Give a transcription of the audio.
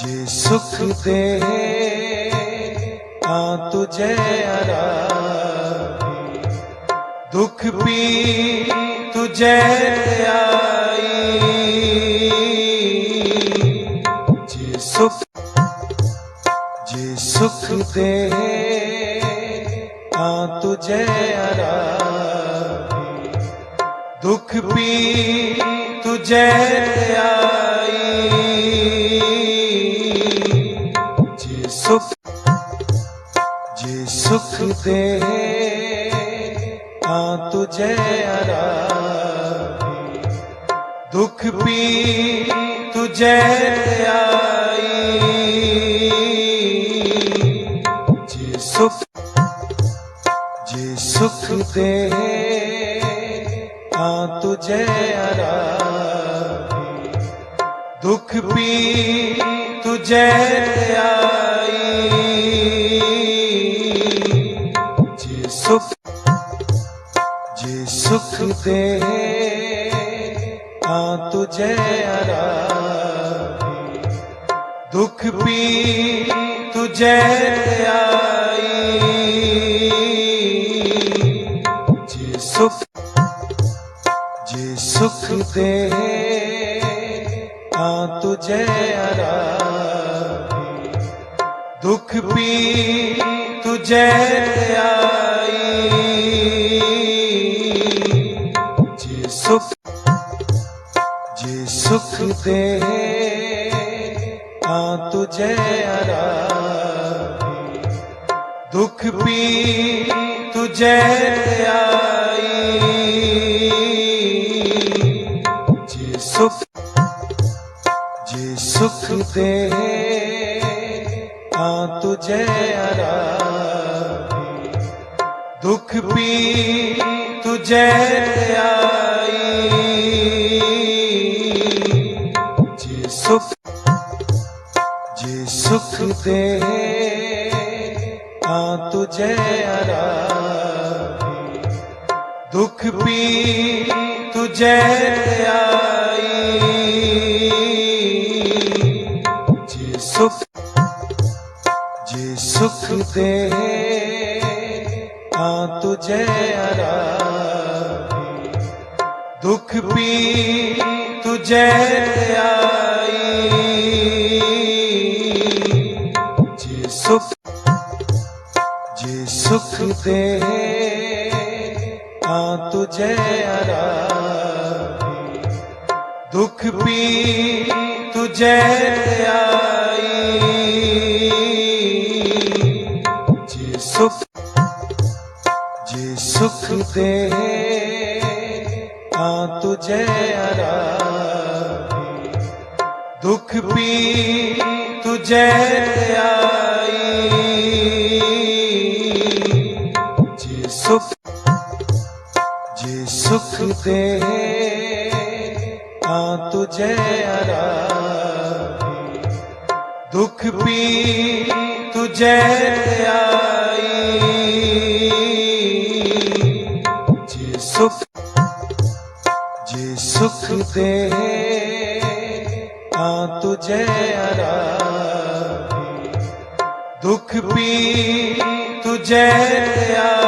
ਜੇ ਸੁਖ ਦੇ ਤਾਂ ਤੁਝੇ ਅਰਾਧੀ ਦੁਖ ਪੀ ਤੁਝੇ ਆਈ। ਜੇ ਸੁਖ ਜੇ ਸੁਖ ਦੇ ਤਾਂ ਤੁਝੇ ਅਰਾਧੀ ਦੁਖ ਵੀ ਤੁਝੇ ਆਈ। ਸੁਖ ਦੇ ਤਾਂ ਤੁਝੇ ਅਰਾਧੀ ਦੁਖ ਪੀ ਤੁਝੇ ਆਈ ਜੇ ਸੁਖ ਜੇ ਸੁਖ ਦੇ ਤਾਂ ਤੁਝੇ ਅਰਾਧੀ ਦੁਖ ਪੀ ਸੁਖ ਜੇ ਸੁਖ ਦੇ ਤਾਂ ਤੁਝੇ ਅਰਾਧੀ ਦੁਖ ਵੀ ਤੁਝੇ ਆਈ। ਜੇ ਸੁਖ ਜੇ ਸੁਖ ਦੇ ਤਾਂ ਤੁਝੇ ਅਰਾਧੀ ਦੁਖ ਵੀ ਤੁਝੇ ਆਈ। ਜੇ ਸੁਖ ਦੇ। ਤਾਂ ਤੁਝੇ ਅਰਾਧੀ ਦੁਖ ਪੀ ਤੁਝੇ ਆਈ। ਜੇ ਸੁਖ ਜੇ ਸੁਖ ਦੇ। ਤਾਂ ਤੁਝੇ ਅਰਾਧੀ ਦੁਖ ਪੀ ਤੁਝੇ ਸੁਖ, ਜੇ ਸੁਖ ਦੇ, ਤਾਂ ਤੁਝੇ ਅਰਾਧੀ ਦੁਖ ਪੀ ਤੁਝੇ ਆਈ। ਜੇ ਸੁਖ ਜੇ ਸੁਖ ਦੇ, ਤਾਂ ਤੁਝੇ ਅਰਾਧੀ ਦੁਖ ਪੀ ਤੁਝੇ ਆਈ। ਜੇ ਸੁਖ ਦੇ ਤਾਂ ਤੁਝੇ ਅਰਾਧੀ ਦੁਖ ਪੀ ਤੁਝੇ ਆਈ। ਜੇ ਸੁਖ ਜੇ ਸੁਖ ਦੇ ਤਾਂ ਤੁਝੇ ਅਰਾਧੀ ਦੁਖ ਪੀ ਤੁਝੇ ਆਈ। ਸੁਖ ਜੇ ਸੁਖ ਦੇ ਤਾਂ ਤੁਝੇ ਅਰਾਧੀ ਦੁਖ ਵੀ ਤੁਝੇ ਆਈ। ਜੇ ਸੁਖ ਜੇ ਸੁਖ ਦੇ ਤਾਂ ਤੁਝੇ ਅਰਾਧੀ ਦੁਖ ਵੀ ਤੁਝੇ ਆਈ।